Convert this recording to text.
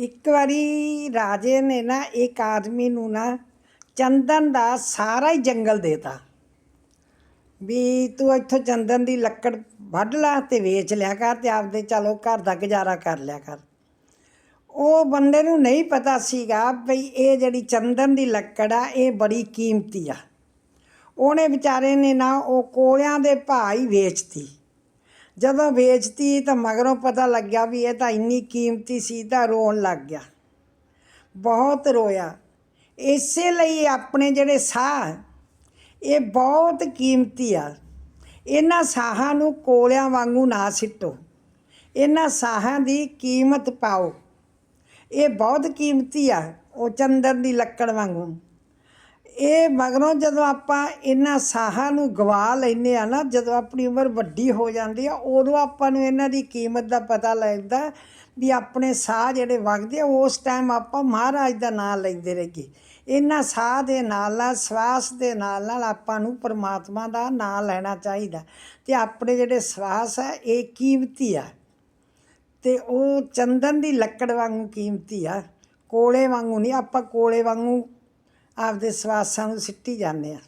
ਇੱਕ ਵਾਰੀ ਰਾਜੇ ਨੇ ਨਾ ਇੱਕ ਆਦਮੀ ਨੂੰ ਨਾ ਚੰਦਨ ਦਾ ਸਾਰਾ ਹੀ ਜੰਗਲ ਦੇਤਾ। ਵੀ ਤੂੰ ਇੱਥੋਂ ਚੰਦਨ ਦੀ ਲੱਕੜ ਵੱਢ ਲਾ ਤੇ ਵੇਚ ਲਿਆ ਕਰ ਤੇ ਆਪਦੇ ਚਲੋ ਘਰ ਦਾ ਗੁਜ਼ਾਰਾ ਕਰ ਲਿਆ ਕਰ। ਉਹ ਬੰਦੇ ਨੂੰ ਨਹੀਂ ਪਤਾ ਸੀਗਾ ਵੀ ਇਹ ਜਿਹੜੀ ਚੰਦਨ ਦੀ ਲੱਕੜ ਆ, ਇਹ ਬੜੀ ਕੀਮਤੀ ਆ। ਉਹਨੇ ਵਿਚਾਰੇ ਨੇ ਨਾ ਉਹ ਕੋਲਿਆਂ ਦੇ ਭਾਅ ਹੀ ਵੇਚਤੀ। ਜਦੋਂ ਵੇਚਤੀ ਤਾਂ ਮਗਰੋਂ ਪਤਾ ਲੱਗਿਆ ਵੀ ਇਹ ਤਾਂ ਇੰਨੀ ਕੀਮਤੀ ਸੀ ਤਾਂ ਰੋਣ ਲੱਗ ਗਿਆ। ਬਹੁਤ ਰੋਇਆ। ਇਸੇ ਲਈ ਆਪਣੇ ਜਿਹੜੇ ਸਾਹ, ਇਹ ਬਹੁਤ ਕੀਮਤੀ ਆ। ਇਹਨਾਂ ਸਾਹਾਂ ਨੂੰ ਕੋਲਿਆਂ ਵਾਂਗੂ ਨਾ ਸਿੱਟੋ। ਇਹਨਾਂ ਸਾਹਾਂ ਦੀ ਕੀਮਤ ਪਾਓ। ਇਹ ਬਹੁਤ ਕੀਮਤੀ ਆ, ਉਹ ਚੰਦਨ ਦੀ ਲੱਕੜ ਵਾਂਗੂ। ਇਹ ਮਗਰੋਂ ਜਦੋਂ ਆਪਾਂ ਇਹਨਾਂ ਸਾਹਾਂ ਨੂੰ ਗਵਾ ਲੈਨੇ ਆ ਨਾ, ਜਦੋਂ ਆਪਣੀ ਉਮਰ ਵੱਡੀ ਹੋ ਜਾਂਦੀ ਆ, ਉਦੋਂ ਆਪਾਂ ਨੂੰ ਇਹਨਾਂ ਦੀ ਕੀਮਤ ਦਾ ਪਤਾ ਲੱਗਦਾ ਵੀ ਆਪਣੇ ਸਾਹ ਜਿਹੜੇ ਵਗਦੇ ਆ, ਉਸ ਟਾਈਮ ਆਪਾਂ ਮਹਾਰਾਜ ਦਾ ਨਾਮ ਲੈਂਦੇ ਰਹੀਏ। ਇਹਨਾਂ ਸਾਹ ਦੇ ਨਾਲ ਨਾਲ, ਸਵਾਸ ਦੇ ਨਾਲ ਨਾਲ ਆਪਾਂ ਨੂੰ ਪਰਮਾਤਮਾ ਦਾ ਨਾਮ ਲੈਣਾ ਚਾਹੀਦਾ। ਤੇ ਆਪਣੇ ਜਿਹੜੇ ਸਵਾਸ ਆ, ਇਹ ਕੀਮਤੀ ਆ। ਤੇ ਉਹ ਚੰਦਨ ਦੀ ਲੱਕੜ ਵਾਂਗੂ ਕੀਮਤੀ ਆ। ਕੋਲੇ ਵਾਂਗੂ ਨਹੀਂ, ਆਪਾਂ ਕੋਲੇ ਵਾਂਗੂ ਆਪਦੇ ਸਵਾਸਾਂ ਨੂੰ ਸਿੱਟੀ ਜਾਂਦੇ ਹਾਂ